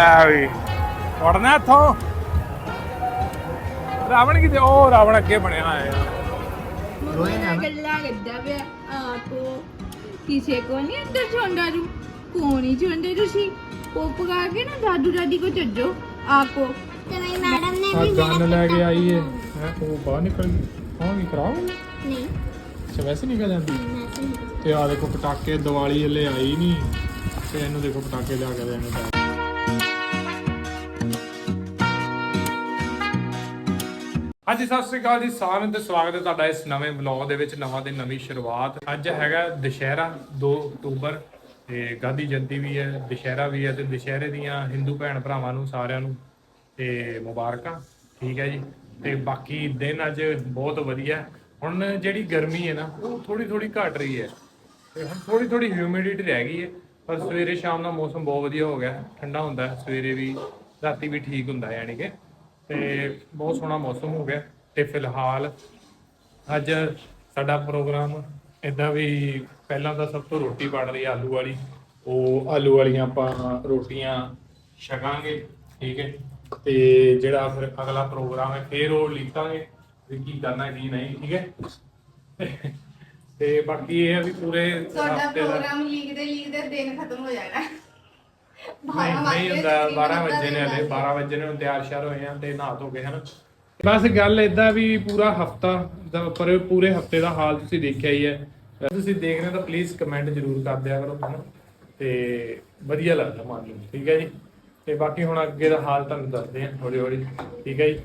ਆ ਵੀ ਵੜਨਾ ਇੱਥੋਂ। ਰਾਵਣ ਕਿਤੇ ਉਹ ਰਾਵਣ ਅੱਗੇ ਬਣਿਆ ਹੋਇਆ। ਆ ਗੱਲਾਂ ਕਰਦਾ ਪਿਆ। ਆਪੋ ਕਿਸੇ ਕੋ ਨਹੀਂ ਅੰਦਰ ਛੋਂਦਾ ਜੂ ਕੋਣੀ ਛੋਂਦੇ ਤੁਸੀਂ। ਪੁੱਪ ਗਾ ਕੇ ਨਾ ਦਾਦੂ ਦਾਦੀ ਕੋ ਚੱਜੋ। ਆਪੋ ਤੇ ਮੇਰੀ ਮੈਡਮ ਨੇ ਆ ਵੀ ਗਨ ਲੈ ਕੇ ਆਈ ਹੈ ਹੈ ਉਹ ਬਾਹਰ ਨਿਕਲ ਗਈ। ਹਾਂ ਕੀ ਖਰਾਬ ਹੋ ਗਿਆ ਨਹੀਂ। ਅੱਛਾ ਵੈਸੇ ਨਿਕਲ ਜਾਂਦੀ। ਮੈਂ ਤਾਂ ਨਹੀਂ। ਤੇ ਆ ਦੇਖੋ ਪਟਾਕੇ ਦੀਵਾਲੀ ਹਲੇ ਆਈ ਨਹੀਂ ਤੇ ਇਹਨੂੰ ਦੇਖੋ ਪਟਾਕੇ ਲਿਆ ਕੇ ਦੇਣੇ ਹਾਂਜੀ, ਸਤਿ ਸ੍ਰੀ ਅਕਾਲ ਜੀ। ਸਾਰਿਆਂ ਨੂੰ ਤੇ ਸਵਾਗਤ ਹੈ ਤੁਹਾਡਾ ਇਸ ਨਵੇਂ ਵਲੌਗ ਦੇ ਵਿੱਚ, ਨਵਾਂ ਦਿਨ ਨਵੀਂ ਸ਼ੁਰੂਆਤ। ਅੱਜ ਹੈਗਾ ਦੁਸ਼ਹਿਰਾ 2 ਅਕਤੂਬਰ, ਤੇ ਗਾਂਧੀ ਜਯੰਤੀ ਵੀ ਹੈ, ਦੁਸ਼ਹਿਰਾ ਵੀ ਹੈ, ਤੇ ਦੁਸ਼ਹਿਰੇ ਦੀਆਂ ਹਿੰਦੂ ਭੈਣ ਭਰਾਵਾਂ ਨੂੰ, ਸਾਰਿਆਂ ਨੂੰ, ਤੇ ਮੁਬਾਰਕਾਂ। ਠੀਕ ਹੈ ਜੀ। ਤੇ ਬਾਕੀ ਦਿਨ ਅੱਜ ਬਹੁਤ ਵਧੀਆ। ਹੁਣ ਜਿਹੜੀ ਗਰਮੀ ਹੈ ਨਾ, ਉਹ ਥੋੜੀ ਥੋੜੀ ਘਟ ਰਹੀ ਹੈ। ਤੇ ਹੁਣ ਥੋੜੀ ਥੋੜੀ ਹਿਊਮਿਡਿਟੀ ਰਹਿ ਗਈ ਹੈ, ਪਰ ਸਵੇਰੇ ਸ਼ਾਮ ਦਾ ਮੌਸਮ ਬਹੁਤ ਵਧੀਆ ਹੋ ਗਿਆ। ਠੰਡਾ ਹੁੰਦਾ ਸਵੇਰੇ ਵੀ ਰਾਤੀ ਵੀ ਠੀਕ ਹੁੰਦਾ ਯਾਨੀ ਕਿ। ਤੇ ਬਹੁਤ ਸੋਹਣਾ ਮੌਸਮ ਹੋ ਗਿਆ ਤੇ ਫਿਲਹਾਲ ਅੱਜ ਸਾਡਾ ਪ੍ਰੋਗਰਾਮ ਇਦਾਂ ਵੀ ਪਹਿਲਾਂ ਤਾਂ ਸਭ ਤੋਂ ਰੋਟੀ ਬਣ ਰਹੀ ਆਲੂ ਵਾਲੀ ਉਹ ਆਲੂ ਵਾਲੀਆਂ ਆਪਾਂ ਰੋਟੀਆਂ ਛਕਾਂਗੇ ਠੀਕ ਹੈ। ਤੇ ਜਿਹੜਾ ਫਿਰ ਅਗਲਾ ਪ੍ਰੋਗਰਾਮ ਹੈ ਫਿਰ ਉਹ ਲਿਖਾਂਗੇ ਵੀ ਕੀ ਕਰਨਾ ਕੀ ਨਹੀਂ ਠੀਕ ਹੈ। ਤੇ ਬਾਕੀ ਇਹ ਹੈ ਵੀ ਪੂਰੇ ਤੁਹਾਡਾ ਹਫ਼ਤੇ ਦਾ ਪ੍ਰੋਗਰਾਮ ਲਿਖਦੇ ਲਿਖਦੇ ਦਿਨ ਖਤਮ ਹੋ ਜਾਣਾ। ਨਹੀਂ ਨਹੀਂ ਹੁੰਦਾ 12 ਵਜੇ ਨੇ ਹਲੇ 12 ਵਜੇ ਨੇ ਹੁਣ ਤਿਆਰ ਸ਼ਿਆਰ ਹੋਏ ਆ ਤੇ ਨਹਾ ਧੋ ਕੇ ਹਨ। ਬਸ ਗੱਲ ਇਦਾਂ ਵੀ ਪੂਰਾ ਹਫਤਾ ਦਾ ਪਰ ਪੂਰੇ ਹਫ਼ਤੇ ਦਾ ਹਾਲ ਤੁਸੀਂ ਦੇਖਿਆ ਹੀ ਹੈ। ਤੁਸੀਂ ਦੇਖ ਰਹੇ ਹੋ ਤਾਂ ਪਲੀਜ਼ ਕਮੈਂਟ ਜ਼ਰੂਰ ਕਰ ਦਿਆ ਕਰੋ ਹਨਾ ਤੇ ਵਧੀਆ ਲੱਗਦਾ ਮਨ ਨੂੰ ਠੀਕ ਹੈ ਜੀ? ਤੇ ਬਾਕੀ ਹੁਣ ਅੱਗੇ ਦਾ ਹਾਲ ਤੁਹਾਨੂੰ ਦੱਸਦੇ ਹਾਂ ਹੌਲੀ ਹੌਲੀ ਠੀਕ ਹੈ ਜੀ?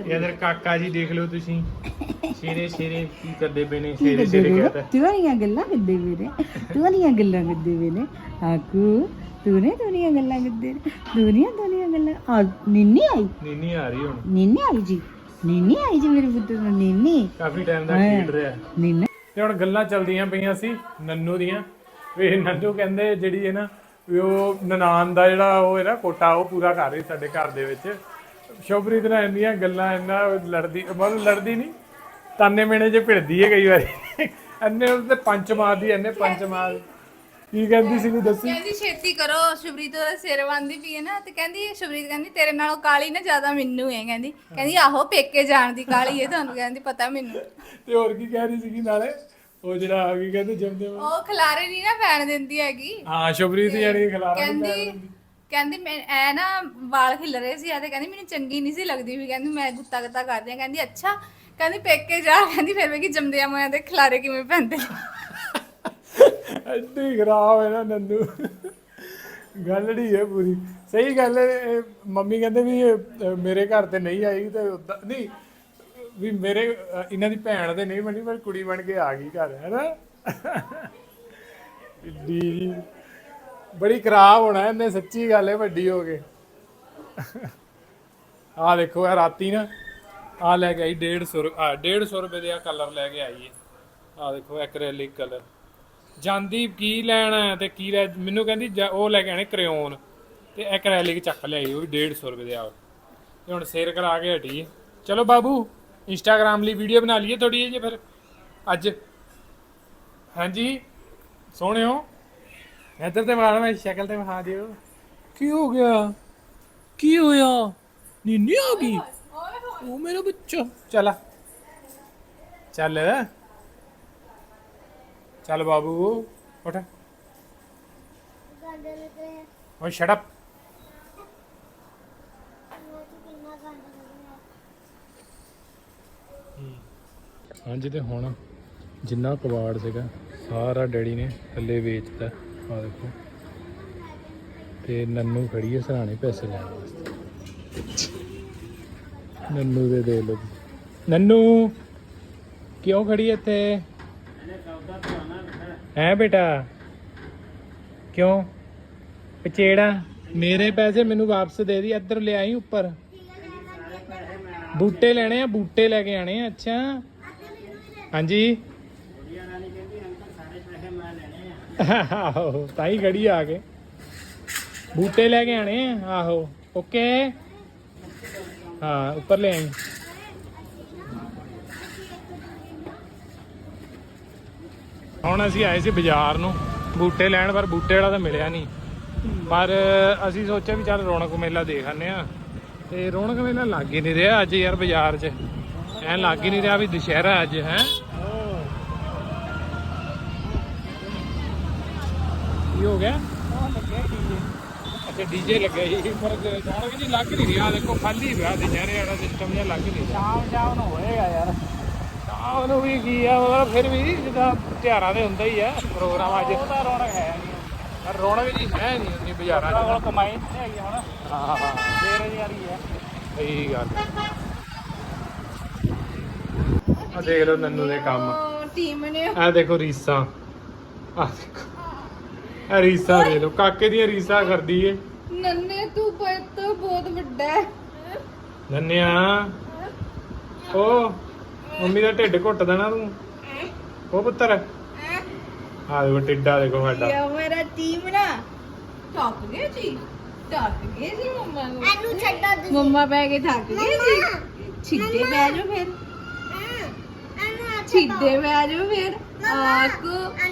ਇਧਰ ਕਾਕਾ ਜੀ ਦੇਖ ਲਓ ਤੁਸੀਂ। ਸ਼ੇਰੇ ਸ਼ੇਰੇ ਕੀ ਕਰਦੇ ਪਏ ਨੇ? ਸ਼ੇਰੇ ਸ਼ੇਰੇ ਕਹਤਾ। ਤੂਰੀਆਂ ਗੱਲਾਂ ਕਰਦੇ ਵੇ ਨੇ। ਤੂਰੀਆਂ ਗੱਲਾਂ ਕਰਦੇ ਨੇ। ਆਕੂ ਤੂਨੇ ਤੂਰੀਆਂ ਗੱਲਾਂ ਕਰਦੇ ਨੇ। ਤੂਰੀਆਂ ਤੂਰੀਆਂ ਗੱਲਾਂ। ਆ ਨਿੰਨੀ ਆਈ? ਨੀਨੀ ਆ ਰਹੀ ਹੁਣ। ਨਿੰਨੀ ਆਈ ਜੀ? ਨਿੰਨੀ ਆਈ ਜੀ ਮੇਰੇ ਪੁੱਤਰ ਨੂੰ ਨਿੰਨੀ। ਕਾਫੀ ਟਾਈਮ ਦਾ। ਖੇਡ ਰਿਹਾ। ਨਿੰਨਾ। ਤੇ ਹੁਣ ਗੱਲਾਂ ਚੱਲਦੀਆਂ ਪਈਆਂ ਸੀ ਨੰਨੂ ਦੀਆਂ। ਵੀ ਨੰਨੂ ਕਹਿੰਦੇ ਜਿਹੜੀ ਹੈ ਨਾ ਵੀ ਉਹ ਨਨਾਨ ਦਾ ਜਿਹੜਾ ਉਹ ਹੈ ਨਾ ਕੋਟਾ ਉਹ ਪੂਰਾ ਕਰ ਰਹੀ ਸਾਡੇ ਘਰ ਦੇ ਵਿੱਚ। ਸ਼ੋਭਰੀਤ ਨਾਲ ਇੰਨੀਆਂ ਗੱਲਾਂ ਇੰਨਾ ਲੜਦੀ ਮਤਲਬ ਲੜਦੀ ਨਹੀਂ ਤਾਨੇ ਮੇਣੇ ਜੇ ਭਿੜਦੀ ਹੈ ਕਈ ਵਾਰੀ। ਇੰਨੇ ਉਹਦੇ ਪੰਚ ਮਾਰਦੀ ਇੰਨੇ ਪੰਚ ਮਾਰ। ਕੀ ਕਹਿੰਦੀ ਸੀ ਦੱਸੀ? ਕਹਿੰਦੀ ਛੇਤੀ ਕਰੋ ਸ਼ੁਭਰੀਤ ਦਾ ਸਿਰ ਬੰਦੀ ਪਈ ਹੈ ਨਾ ਤੇ ਕਹਿੰਦੀ ਸ਼ੁਭਰੀਤ ਕਹਿੰਦੀ ਤੇਰੇ ਨਾਲੋਂ ਕਾਲੀ ਨਾ ਜ਼ਿਆਦਾ ਮੈਨੂੰ ਹੈ ਕਹਿੰਦੀ। ਕਹਿੰਦੀ ਆਹੋ ਪੇਕੇ ਜਾਣ ਦੀ ਕਾਲੀ ਹੈ ਤੁਹਾਨੂੰ ਕਹਿੰਦੀ ਪਤਾ ਮੈਨੂੰ। ਤੇ ਹੋਰ ਕੀ ਕਹਿ ਰਹੀ ਸੀਗੀ ਨਾਲੇ? ਉਹ ਜਿਹੜਾ ਕੀ ਕਹਿੰਦੇ ਜਮਦੇ ਉਹ ਖਲਾਰੇ ਨਹੀਂ ਨਾ ਪੈਣ ਦਿੰਦੀ ਹੈਗੀ। ਹਾਂ ਸ਼ੋਭਰੀਤ ਜਿਹੜੀ ਖਿਲਾਰਾ ਨਹੀਂ ਕਹਿੰਦੀ ਦਿੰਦੀ। ਕਹਿੰਦੀ ਮੈਂ ਐ ਨਾ ਵਾਲ ਖਿਲ ਰਹੇ ਸੀ ਆ ਤੇ ਕਹਿੰਦੀ ਮੈਨੂੰ ਚੰਗੀ ਨਹੀਂ ਸੀ ਲੱਗਦੀ ਵੀ ਕਹਿੰਦੀ ਮੈਂ ਗੁੱਤਾ ਗੁੱਤਾ ਕਰਦੀ ਆ ਕਹਿੰਦੀ ਅੱਛਾ। ਕਹਿੰਦੀ ਪੇਕੇ ਜਾ। ਕਹਿੰਦੀ ਫਿਰ ਵੇਖੀ ਜੰਮਦਿਆਂ ਮੋਇਆਂ ਦੇ ਖਲਾਰੇ ਕਿਵੇਂ ਪੈਂਦੇ ਐਡੀ ਖਰਾਬ ਹੈ ਨਾ ਨੰਨੂ। ਗੱਲੜੀ ਹੈ ਪੂਰੀ। ਸਹੀ ਗੱਲ ਹੈ ਇਹ ਮੰਮੀ ਕਹਿੰਦੇ ਵੀ ਇਹ, ਮੇਰੇ ਘਰ ਤੇ ਨਹੀਂ ਆਈ ਤੇ ਉੱਦਾਂ- ਨਹੀਂ ਵੀ ਮੇਰੇ ਇਹਨਾਂ ਦੀ ਭੈਣ ਤੇ ਨਹੀਂ ਬਣੀ ਪਰ ਕੁੜੀ ਬਣ ਕੇ ਆ ਗਈ ਘਰ ਹੈ ਨਾ? ਏਡੀ ਬੜੀ ਖਰਾਬ ਹੋਣਾ ਇਹਨੇ ਸੱਚੀ ਗੱਲ ਹੈ ਵੱਡੀ ਹੋ ਕੇ। ਆ ਦੇਖੋ ਆ ਰਾਤੀ ਨਾ ਆ ਲੈ ਕੇ ਆਈ 150 ਆ 150 ਰੁਪਏ ਦੇ ਆ ਕਲਰ ਲੈ ਕੇ ਆਈ ਹੈ ਆ ਦੇਖੋ, ਐਕ੍ਰੈਲਿਕ ਕਲਰ। ਜਾਂਦੀ ਕੀ ਲੈਣਾ ਹੈ ਤੇ ਕੀ ਲੈ, ਮੈਨੂੰ ਕਹਿੰਦੀ ਉਹ ਲੈ ਕੇ ਆਣੇ ਕ੍ਰੇਯੋਨ ਤੇ ਐਕ੍ਰੈਲਿਕ ਚੱਕ ਲਿਆਈ ਉਹ ਵੀ 150 ਰੁਪਏ ਦੇ ਆ ਤੇ ਹੁਣ ਸੇਰ ਕਰਾ ਕੇ ਹਟੀ ਹੈ। ਚਲੋ ਬਾਬੂ, ਇੰਸਟਾਗ੍ਰਾਮ ਲਈ ਵੀਡੀਓ ਬਣਾ ਲਈਏ ਥੋੜੀ ਜਿਹੀ ਫਿਰ। ਅੱਜ। ਹਾਂਜੀ? ਸੋਹਣਿਓ? ਇੱਧਰ ਤੇ ਮਾਰ ਮੈਂ ਸ਼ਕਲ ਤੇ ਵਿਖਾ ਦਿਓ। ਕੀ ਹੋ ਗਿਆ? ਕੀ ਹੋਇਆ? ਨੀਨੀ ਆ ਗਈ। ਉਹ ਮੇਰਾ ਬੱਚਾ ਚਲਾ ਚੱਲ। ਚੱਲ ਬਾਬੂ ਉੱਠ। ਗਾਂਦੇ ਲੱਗੇ ਓ ਸ਼ਟ ਅਪ ਮੈਂ ਤਾਂ ਕਿੰਨਾ ਗਾਂਦੇ ਲੱਗੇ ਹਾਂਜੀ ਤੇ ਹੁਣ ਜਿੰਨਾ ਕਬਾੜ ਸੀਗਾ ਸਾਰਾ ਡੈਡੀ ਨੇ ਥੱਲੇ ਵੇਚਤਾ। ਆ ਦੇਖੋ। ਤੇ ਨੰਨੂ ਖੜੀ ਹੈ ਸਰਾਣੇ ਪੈਸੇ ਲੈਣ ਵਾਸਤੇ। ਨੰਨੂ ਦੇ ਦੇ ਲੋ ਨੰਨੂ, ਕਿਉਂ ਖੜੀ ਇੱਥੇ? ਹੈ ਬੇਟਾ? ਕਿਉਂ? ਪਚੇੜਾ? ਮੇਰੇ ਪੈਸੇ ਮੈਨੂੰ ਵਾਪਸ ਦੇ ਦੀ, ਇੱਧਰ ਲੈ ਆਈ ਉੱਪਰ। ਬੂਟੇ ਲੈਣੇ ਆ, ਬੂਟੇ ਲੈ ਕੇ ਆਣੇ ਆ, ਅੱਛਾ। ਹਾਂਜੀ। ਆਹੋ, ਤਾਂ ਹੀ ਖੜੀ ਆ ਕੇ। ਬੂਟੇ ਲੈ ਕੇ ਆਣੇ ਆ, ਆਹੋ, ਓਕੇ? ਹਾਂ, ਉੱਪਰ ਲੈ ਆਈ। ਹੁਣ ਅਸੀਂ ਆਏ ਸੀ ਬਾਜ਼ਾਰ ਨੂੰ। ਬੂਟੇ ਲੈਣ, ਪਰ ਬੂਟੇ ਵਾਲਾ ਤਾਂ ਮਿਲਿਆ ਨਹੀਂ। ਪਰ ਅਸੀਂ ਸੋਚਿਆ ਵੀ ਚੱਲ ਰੌਣਕ ਮੇਲਾ ਦੇਖ ਆਨੇ ਆ ਤੇ ਰੌਣਕ ਮੇਲਾ ਲੱਗ ਹੀ ਨਹੀਂ ਰਿਹਾ ਅੱਜ ਯਾਰ ਬਾਜ਼ਾਰ 'ਚ। ਐ ਲੱਗ ਹੀ ਨਹੀਂ ਰਿਹਾ ਵੀ ਦੁਸ਼ਹਿਰਾ ਅੱਜ, ਹੈ? ਹੋ ਗਿਆ। ਅੱਛਾ ਡੀਜੇ ਲੱਗਿਆ ਸੀ ਪਰ ਰੌਣਕ ਜੀ ਲੱਗ ਨਹੀਂ ਰਿਹਾ। ਦੇਖੋ ਖਾਲੀ ਪਿਆ ਦੁਸ਼ਹਿਰੇ ਵਾਲਾ ਸਿਸਟਮ ਜਿਹਾ ਲੱਗ ਨਹੀਂ ਰਿਹਾ। ਸ਼ਾਮ ਸ਼ਾਮ ਨੂੰ ਹੋਏਗਾ ਯਾਰ। ਆਹ ਨੂੰ ਵੀ ਕੀ ਆ ਮਤਲਬ ਫਿਰ ਵੀ ਜਿੱਦਾਂ ਤਿਉਹਾਰਾਂ ਦੇ ਹੁੰਦਾ ਹੀ ਆ। ਪ੍ਰੋਗਰਾਮ ਅੱਜ। ਉਹਦਾ ਰੌਣਕ ਹੈ ਨਹੀਂ। ਪਰ ਰੌਣਕ ਜੀ ਹੈ ਨਹੀਂ ਉਨੀ ਬਾਜ਼ਾਰਾਂ 'ਚ। ਕੋਲ ਕਮਾਈ ਨਹੀਂ ਹੈਗੀ ਹੁਣ। ਹਾਂ ਹਾਂ। ਬੇਰੁਜ਼ਗਾਰੀ ਹੈ। ਸਹੀ ਗੱਲ ਆ ਦੇਖ ਲਓ ਨੰਨੂ ਦੇ ਕੰਮ। ਟੀਮ ਨੇ। ਆ ਦੇਖੋ ਰੀਸਾਂ। ਆ ਦੇਖੋ। ਆ ਰੀਸਾਂ ਦੇ ਲਓ ਕਾਕੇ ਦੀਆਂ ਰੀਸਾਂ ਕਰਦੀ ਏ। ਨੰਨੇ ਤੂੰ ਬਹੁਤ ਬਹੁਤ ਵੱਡਾ ਹੈ। ਨੰਨਿਆ ਓ ਮੰਮੀ ਦਾ ਢਿੱਡ ਘੁੱਟ ਦੇਣਾ ਤੂੰ। ਓ ਪੁੱਤਰ ਆ ਦੇਖੋ ਟਿੱਡਾ ਦੇਖੋ ਸਾਡਾ। ਯਾ ਮੇਰਾ ਟੀਮ ਨਾ। ਥੱਕ ਗਏ ਜੀ ਥੱਕ ਗਏ ਜੀ ਮੰਮਾ ਨੂੰ। ਇਹਨੂੰ ਛੱਡੋ ਤੁਸੀਂ। ਮੰਮਾ ਬੈ ਕੇ ਥੱਕ ਗਏ ਜੀ। ਛਿੱਦੇ ਬਹਿ ਜਾਓ ਫਿਰ। ਇਹਨੂੰ ਛਿੱਦੇ ਬਹਿ ਜਾਓ ਫਿਰ। ਆਕੋ ਹੈ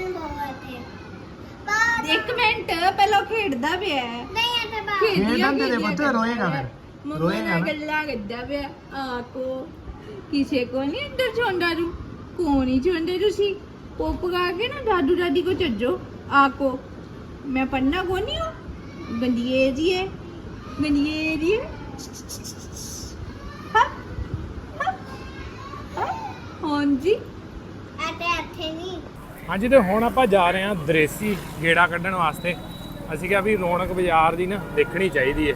ਇੱਕ ਮਿੰਟ ਪਹਿਲਾਂ ਉਹ ਖੇਡਦਾ ਪਿਆ ਹੈ। ਨਹੀਂ ਇੱਥੇ ਬਾਦ ਖੇਡਿਆ ਖੇਡਣ ਦੇ ਪੁੱਤ, ਰੋਏਗਾ ਫਿਰ। ਮੰਮਾ ਰੋਏਗਾ ਨਾਲ ਨਾ। ਗੱਲਾਂ ਕਰਦਾ ਪਿਆ। ਆਕੋ ਕਿਸੇ ਕੋ ਨਹੀਂ ਅੰਦਰ ਛੋਂਦਾ ਰੂ। ਕੋ ਨਹੀਂ ਛੋਂਦੇ ਤੁਸੀਂ? ਪੁੱਪ ਗਾ ਕੇ ਨਾ ਦਾਦੂ ਦਾਦੀ ਕੋ ਚੱਜੋ। ਆਕੋ ਮੈਂ ਪੜਨਾ ਕੋ ਨਹੀਂ ਹੂੰ? ਗੰਦੀਏ ਜੀ ਹੈ। ਗੰਦੀਏ ਜੀ ਹੈ। ਹਾਂ? ਹਾਂ? ਹਾਂ? ਹਾਂਜੀ? ਇੱਥੇ ਇੱਥੇ ਨਹੀਂ ਹਾਂਜੀ ਤੇ ਹੁਣ ਆਪਾਂ ਜਾ ਰਹੇ ਹਾਂ ਦਰੇਸੀ ਗੇੜਾ ਕੱਢਣ ਵਾਸਤੇ। ਅਸੀਂ ਕਿਹਾ ਵੀ ਰੌਣਕ ਬਾਜ਼ਾਰ ਦੀ ਨਾ ਦੇਖਣੀ ਚਾਹੀਦੀ ਹੈ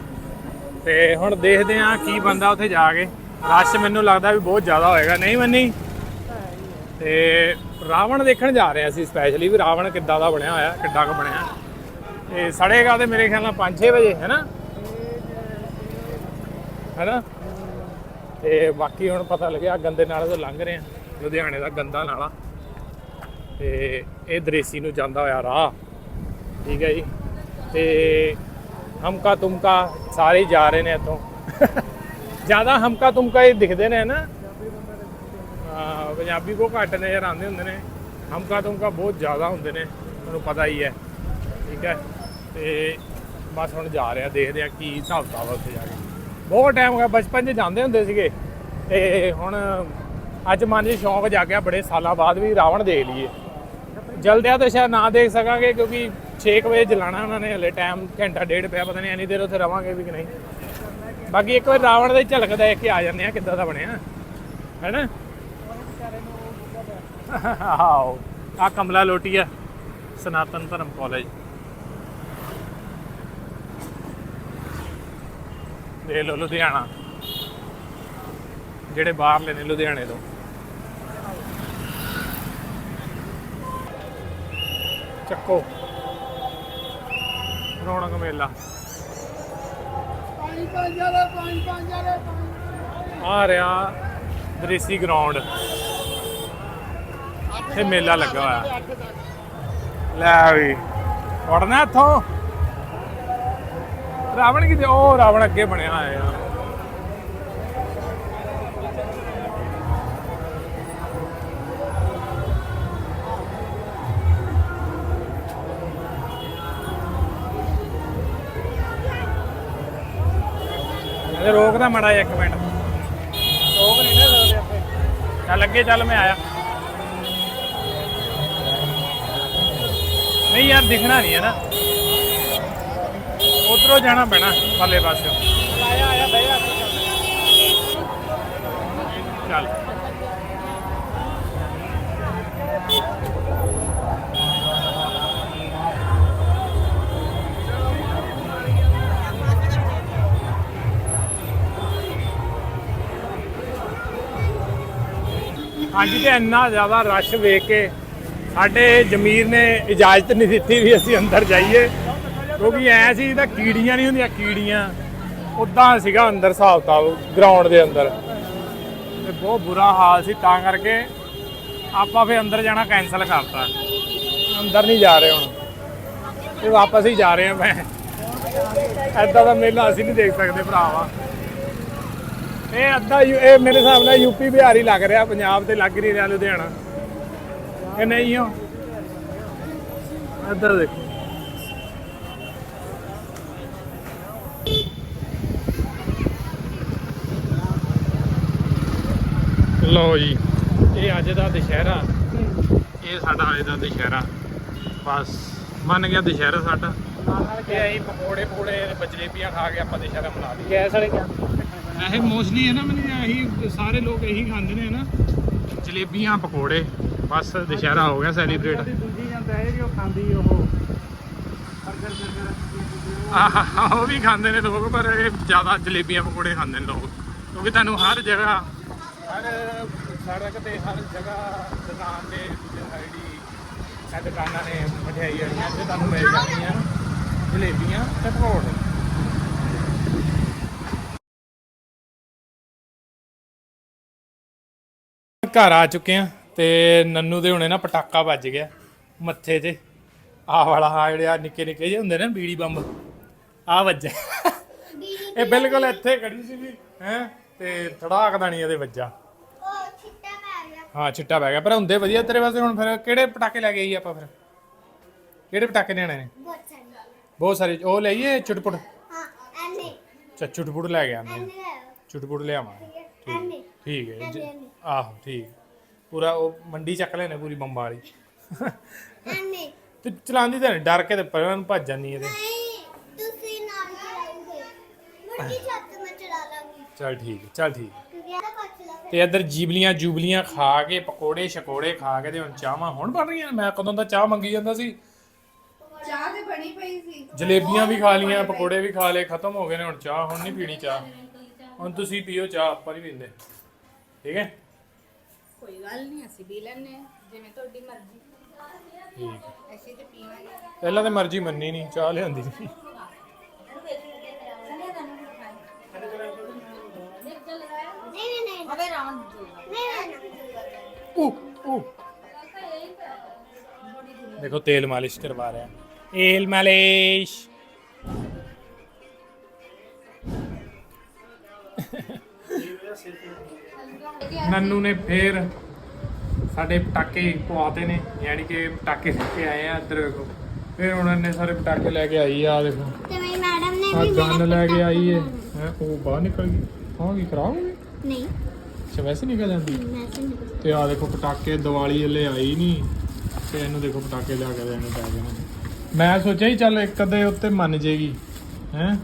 ਤੇ ਹੁਣ ਦੇਖਦੇ ਹਾਂ ਕੀ ਬੰਦਾ ਉੱਥੇ ਜਾ ਕੇ। ਰਸ਼ ਮੈਨੂੰ ਲੱਗਦਾ ਵੀ ਬਹੁਤ ਜ਼ਿਆਦਾ ਹੋਏਗਾ। ਨਹੀਂ ਮੰਨੀ? ਤੇ ਰਾਵਣ ਦੇਖਣ ਜਾ ਰਹੇ ਅਸੀਂ ਸਪੈਸ਼ਲੀ ਵੀ ਰਾਵਣ ਕਿੱਦਾਂ ਦਾ ਬਣਿਆ ਹੋਇਆ, ਕਿੱਦਾਂ ਕੁ ਬਣਿਆ। ਤੇ ਸੜੇਗਾ ਤੇ ਮੇਰੇ ਖਿਆਲ ਨਾਲ 5-6 ਵਜੇ, ਹੈ ਹੈਨਾ ਹੈਨਾ ਤੇ ਬਾਕੀ ਹੁਣ ਪਤਾ ਲੱਗਿਆ ਗੰਦੇ ਨਾਲੇ ਤੋਂ ਲੰਘ ਰਹੇ ਹਾਂ। ਲੁਧਿਆਣੇ ਦਾ ਗੰਦਾ ਨਾਲਾ। ਤੇ ਇਹ ਦਰੇਸੀ ਨੂੰ ਜਾਂਦਾ ਹੋਇਆ ਰਾਹ। ਠੀਕ ਹੈ ਜੀ। ਤੇ ਹਮਕਾ ਤੁਮਕਾ ਸਾਰੇ ਜਾ ਰਹੇ ਨੇ ਇੱਥੋਂ। ਜ਼ਿਆਦਾ ਹਮਕਾ ਤੁਮਕਾ ਹੀ ਦਿਖਦੇ ਨੇ ਨਾ। ਪੰਜਾਬੀ ਕੋ ਘੱਟ ਨਜ਼ਰ ਆਉਂਦੇ ਹੁੰਦੇ ਨੇ। ਹਮਕਾ ਤੁਮਕਾ ਬਹੁਤ ਜ਼ਿਆਦਾ ਹੁੰਦੇ ਨੇ ਤੁਹਾਨੂੰ ਪਤਾ ਹੀ ਹੈ। ਠੀਕ ਹੈ। ਤੇ ਬਸ ਹੁਣ ਜਾ ਰਿਹਾ ਦੇਖਦੇ ਆ ਕੀ ਹਿਸਾਬ ਕਿਤਾਬ ਉੱਥੇ ਜਾ ਕੇ। ਬਹੁਤ ਟਾਈਮ ਹੋ ਗਿਆ ਬਚਪਨ 'ਚ ਜਾਂਦੇ ਹੁੰਦੇ ਸੀਗੇ। ਤੇ ਹੁਣ ਅੱਜ ਮਨ 'ਚ ਸ਼ੌਂਕ ਜਾਗਿਆ ਬੜੇ ਸਾਲਾਂ ਬਾਅਦ ਵੀ ਰਾਵਣ ਦੇਖ ਲਈਏ। ਜਲਦਿਆ ਤਾਂ ਸ਼ਾਇਦ ਨਾ ਦੇਖ ਸਕਾਂਗੇ, ਕਿਉਂਕਿ 6 ਵਜੇ ਜਲਾਣਾ ਉਹਨਾਂ ਨੇ, ਹਲੇ ਟਾਈਮ ਘੰਟਾ ਡੇਢ ਪਿਆ, ਪਤਾ ਨਹੀਂ ਐਨੀ ਦੇਰ ਉੱਥੇ ਰਵਾਂਗੇ ਵੀ ਕਿ ਨਹੀਂ। ਬਾਕੀ ਇੱਕ ਵਾਰ ਰਾਵਣ ਦੇ ਝਲਕ ਦੇਖ ਕੇ ਆ ਜਾਂਦੇ ਆ ਕਿੱਦਾਂ ਦਾ ਬਣਿਆ। ਹੈਨਾ? ਆਓ ਆ ਕਮਲਾ ਲੋਟੀਆ ਸਨਾਤਨ ਧਰਮ ਕਾਲਜ ਦੇ ਲੋ ਲੁਧਿਆਣਾ। ਜਿਹੜੇ ਬਾਹਰਲੇ ਨੇ ਲੁਧਿਆਣੇ ਤੋਂ। ਚੱਕੋ। ਰੌਣਕ ਮੇਲਾ। ਆ ਰਿਹਾ ਦ੍ਰਿਸ਼ੀ ਗਰਾਊਂਡ। ਇੱਥੇ ਮੇਲਾ ਲੱਗਾ ਹੋਇਆ। ਲੈ ਵੀ। ਵੜਨਾ ਇੱਥੋਂ। ਰਾਵਣ ਕਿਤੇ ਉਹ ਰਾਵਣ ਅੱਗੇ ਬਣਿਆ ਹੋਇਆ। ਆ ਇਹ ਰੋਕਦਾ ਮੜਾ ਇੱਕ ਮਿੰਟ। ਰੋਕ ਨਹੀਂ ਨਾ ਸਕਦੇ ਆਪੇ। ਚੱਲ ਅੱਗੇ ਚੱਲ ਮੈਂ ਆਇਆ। ਨਹੀਂ ਯਾਰ, ਦਿਖਣਾ ਨਹੀਂ ਹੈ ਨਾ। ਉਧਰੋਂ ਜਾਣਾ ਪੈਣਾ, ਪਰਲੇ ਪਾਸੇ ਆਇਆ ਆਇਆ ਬਹਿ ਚੱਲ। ਹਾਂਜੀ ਤੇ ਇੰਨਾ ਜ਼ਿਆਦਾ ਰਸ਼ ਵੇਖ ਕੇ ਸਾਡੇ ਜ਼ਮੀਰ ਨੇ ਇਜਾਜ਼ਤ ਨਹੀਂ ਦਿੱਤੀ ਵੀ ਅਸੀਂ ਅੰਦਰ ਜਾਈਏ, ਕਿਉਂਕਿ ਐ ਸੀ ਤਾਂ ਕੀੜੀਆਂ ਨਹੀਂ ਹੁੰਦੀਆਂ, ਕੀੜੀਆਂ। ਉਦਾਂ ਸੀਗਾ ਅੰਦਰ ਹਿਸਾਬ ਕਿਤਾਬ ਗਰਾਊਂਡ ਦੇ ਅੰਦਰ। ਤੇ ਬਹੁਤ ਬੁਰਾ ਹਾਲ ਸੀ, ਤਾਂ ਕਰਕੇ ਆਪਾਂ ਫੇ ਅੰਦਰ ਜਾਣਾ ਕੈਨਸਲ ਕਰਤਾ। ਅੰਦਰ ਨਹੀਂ ਜਾ ਰਹੇ ਹੁਣ। ਤੇ ਵਾਪਸ ਹੀ ਜਾ ਰਹੇ ਆ ਮੈਂ। ਐਦਾਂ ਦਾ ਮੇਲਾ ਅਸੀਂ ਨਹੀਂ ਦੇਖ ਸਕਦੇ ਭਰਾਵਾ। ਇਹ ਅੱਧਾ ਯੂ- ਇਹ ਮੇਰੇ ਹਿਸਾਬ ਨਾਲ ਯੂਪੀ ਬਿਹਾਰ ਹੀ ਲੱਗ ਰਿਹਾ ਪੰਜਾਬ ਤੇ ਲੱਗ ਨਹੀਂ ਰਿਹਾ ਲੁਧਿਆਣਾ। ਇਹ ਨਹੀਂ ਹੋ। ਇੱਧਰ ਦੇਖੋ। ਲਓ ਜੀ। ਇਹ ਅੱਜ ਦਾ ਦੁਸ਼ਹਿਰਾ। ਇਹ ਸਾਡਾ ਅੱਜ ਦਾ ਦੁਸ਼ਹਿਰਾ। ਬਸ ਮੰਨ ਗਿਆ ਦੁਸ਼ਹਿਰਾ ਸਾਡਾ। ਇਹ ਅਸੀਂ ਪਕੌੜੇ ਪਕੌੜੇ ਤੇ ਜਲੇਬੀਆਂ ਖਾ ਕੇ ਆਪਾਂ ਦੁਸ਼ਹਿਰਾ ਮਨਾ ਲਈ ਗੈਸ ਵਾਲੇ ਕਿਆ ਇਹ ਮੋਸਟਲੀ ਹੈ ਨਾ ਮੈਨੂੰ ਇਹੀ ਸਾਰੇ ਲੋਕ ਇਹੀ ਖਾਂਦੇ ਨੇ ਨਾ? ਜਲੇਬੀਆਂ ਪਕੌੜੇ ਬਸ ਦੁਸ਼ਹਿਰਾ ਹੋ ਗਿਆ ਸੈਲੀਬ੍ਰੇਟ ਦੂਜੀ ਜਾਂਦਾ ਇਹ ਵੀ ਉਹ ਖਾਂਦੀ ਉਹ। Burger burger. ਆਹ ਉਹ ਵੀ ਖਾਂਦੇ ਨੇ ਲੋਕ ਪਰ ਇਹ ਜ਼ਿਆਦਾ ਜਲੇਬੀਆਂ ਪਕੌੜੇ ਖਾਂਦੇ ਨੇ ਲੋਕ। ਕਿਉਂਕਿ ਤੁਹਾਨੂੰ ਹਰ ਜਗ੍ਹਾ ਹਰ ਸੜਕ ਤੇ ਹਰ ਜਗ੍ਹਾ ਦੁਕਾਨ ਤੇ ਜਿਹੜੀ ਦੁਕਾਨਾਂ ਨੇ ਮਠਿਆਈ ਵਾਲੀਆਂ ਤੇ ਤੁਹਾਨੂੰ ਮਿਲ ਜਾਣਗੀਆਂ ਜਲੇਬੀਆਂ ਤੇ ਪਕੌੜੇ। ਘਰ ਆ ਚੁੱਕੇ ਆ ਤੇ ਨੰਨੂ ਦੇ ਹੁਣੇ ਨਾ ਪਟਾਕਾ ਵੱਜ ਗਿਆ ਮੱਥੇ 'ਤੇ। ਆਹ ਵਾਲਾ ਆ ਜਿਹੜੇ ਆ ਨਿੱਕੇ ਨਿੱਕੇ ਜਿਹੇ ਹੁੰਦੇ ਨੇ ਨਾ ਬੀੜੀ ਬੰਬ। ਆ ਵੱਜਿਆ। ਇਹ ਬਿਲਕੁਲ ਇੱਥੇ ਖੜੀ ਸੀ ਵੀ ਹੈ ਤੇ ਥੜਾਕ ਦਾਣੀ ਇਹਦੇ ਵੱਜਾ ਉਹ ਛਿੱਟਾ ਪੈ ਗਿਆ। ਹਾਂ ਪੈ ਗਿਆ ਪਰ ਹੁੰਦੇ ਵਧੀਆ ਤੇਰੇ ਵਾਸਤੇ ਹੁਣ ਫਿਰ ਕਿਹੜੇ ਪਟਾਕੇ ਲੈ ਕੇ ਆਈ ਆਪਾਂ ਫਿਰ? ਕਿਹੜੇ ਪਟਾਕੇ ਲੈਣੇ ਨੇ? ਬਹੁਤ ਸਾਰੀ। ਬਹੁਤ ਸਾਰੇ ਉਹ ਲਈਏ ਚੁਟਪੁਟ? ਹਾਂ ਐਨੇ। ਅੱਛਾ ਚੁਟਪੁਟ ਲੈ ਕੇ ਹਾਂ। ਲੈ ਆਓ। ਚੁਟਪੁਟ ਲਿਆਵਾਂਗੇ ਐਨੇ। ਠੀਕ ਹੈ ਜੀ। ਆਹੋ ਠੀਕ। ਪੂਰਾ ਉਹ ਮੰਡੀ ਚੱਕ ਲੈਣੇ ਪੂਰੀ ਬੰਬਾਂ ਵਾਲੀ। ਤੇ ਚਲਾਉਂਦੀ ਤਾਂ ਨਹੀਂ ਡਰ ਕੇ ਤੇ ਪਰਾਂ ਨੂੰ ਭੱਜ ਜਾਂਦੀ ਇਹਦੇ ਨਹੀਂ ਤੁਸੀਂ ਨਾਲ ਚਲਾਓਗੇ। ਮੁਰਗੀ ਛੱਤ ਮੈਂ ਚਲਾ ਲਾਂਗੀ। ਚੱਲ ਠੀਕ ਹੈ ਚੱਲ ਠੀਕ ਹੈ। ਕਿਉਂਕਿ ਇਹਦਾ ਕੱਚ ਲਾ ਤੇ ਇੱਧਰ ਜੀਬਲੀਆਂ ਜੂਬਲੀਆਂ ਖਾ ਕੇ ਪਕੌੜੇ ਸ਼ਕੌੜੇ ਖਾ ਕੇ ਤੇ ਹੁਣ ਚਾਹਾਂ ਹੁਣ ਬਣ ਰਹੀਆਂ ਨੇ। ਮੈਂ ਕਦੋਂ ਦਾ ਚਾਹ ਮੰਗੀ ਜਾਂਦਾ ਸੀ। ਚਾਹ ਤੇ ਬਣੀ ਪਈ ਸੀ। ਜਲੇਬੀਆਂ ਵੀ ਖਾ ਲੀਆਂ ਪਕੌੜੇ ਵੀ ਖਾ ਲਏ ਖਤਮ ਹੋ ਗਏ ਨੇ। ਹੁਣ ਚਾਹ ਹੁਣ ਨਹੀਂ ਪੀਣੀ ਚਾਹ। ਹੁਣ ਤੁਸੀਂ ਪੀਓ ਚਾਹ ਆਪਾਂ ਨਹੀਂ ਪੀਂਦੇ। ਠੀਕ ਹੈ? ਕੋਈ ਗੱਲ ਨਹੀਂ ਅਸੀਂ ਪੀ ਲੈਣੇ ਜਿਵੇਂ ਤੁਹਾਡੀ ਮਰਜ਼ੀ। ਠੀਕ ਹੈ। ਅਸੀਂ ਤੇ ਪੀਵਾਂਗੇ। ਪਹਿਲਾਂ ਤੇ ਮਰਜ਼ੀ ਮੰਨੀ ਨਹੀਂ ਚਾਹ ਲਿਆਂਦੀ ਸੀ। ਦੇਖੋ ਤੇਲ ਮਾਲਿਸ਼ ਕਰਵਾ ਰਿਹਾ। ਤੇਲ ਮਾਲਿਸ਼। ਨੰਨੂ ਨੇ ਫੇਰ ਸਾਡੇ ਪਟਾਕੇ ਪਵਾਤੇ ਨੇ ਯਾਨੀ ਕਿ ਪਟਾਕੇ ਲੈ ਕੇ ਆਏ ਆ ਇੱਧਰ ਵੇਖੋ। ਫੇਰ ਉਹਨਾਂ ਨੇ ਸਾਰੇ ਪਟਾਕੇ ਲੈ ਕੇ ਆਈ ਆ ਦੇਖੋ। ਤੇ ਮੇਰੀ ਮੈਡਮ ਨੇ ਆ ਵੀ ਮੇਰਾ ਗਨ ਲੈ ਕੇ ਆਈ ਹੈ ਉਹ ਬਾਹਰ ਨਿਕਲ ਗਈ। ਹਾਂ ਕੀ ਖਰਾਬ ਹੋ ਗਈ ਨਹੀਂ। ਅੱਛਾ ਵੈਸੇ ਨਿਕਲ ਜਾਂਦੀ। ਮੈਂ ਤਾਂ ਨਹੀਂ। ਤੇ ਆ ਦੇਖੋ ਪਟਾਕੇ ਦੀਵਾਲੀ ਹਲੇ ਆਈ ਨਹੀਂ ਤੇ ਇਹਨੂੰ ਦੇਖੋ ਪਟਾਕੇ ਲਿਆ ਕੇ ਦੇਣੇ ਪੈ ਗਏ ਨੇ। ਮੈਂ ਸੋਚਿਆ ਹੀ ਚੱਲ ਇੱਕ ਅੱਧੇ ਉੱਤੇ ਮੰਨ ਜੇਗੀ। ਹੈ?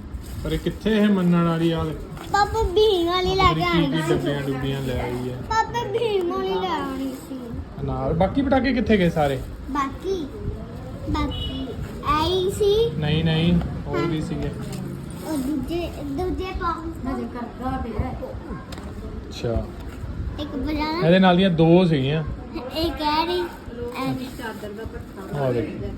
ਪਰ ਇਹ ਕਿੱਥੇ ਇਹ ਮੰਨਣ ਵਾਲੀ ਆ ਦੇਖੋ। ਪਾਪਾ ਭੀਮ ਵਾਲੀ ਲੈ ਕੇ ਕੀ ਆਣੀ ਡੱਬੀਆਂ ਡੁੱਬੀਆਂ ਲੈ ਆਈ ਹੈ ਪਾਪਾ ਭੀਮ ਵਾਲੀ ਲੈ ਆਣੀ ਸੀ। ਨਾਲ। ਬਾਕੀ ਪਟਾਕੇ ਕਿੱਥੇ ਗਏ ਸਾਰੇ? ਬਾਕੀ ਬਾਕੀ ਆਈ ਸੀ। ਨਹੀਂ ਨਹੀਂ ਹੋਰ ਵੀ ਸੀਗੇ। ਉਹ ਦੂਜੇ ਦੂਜੇ ਪਾਉਂ ਹਜੇ ਕਰਦਾ ਪਿਆ ਅੱਛਾ। ਇੱਕ ਬਜਾਣਾ। ਇਹਦੇ ਨਾਲ ਦੀਆਂ ਦੋ ਸੀਗੀਆਂ। ਇੱਕ ਐ ਰਹੀ ਐ ਚਾਦਰ ਦਾ ਪੱਠਾ ਆ ਦੇਖੋ।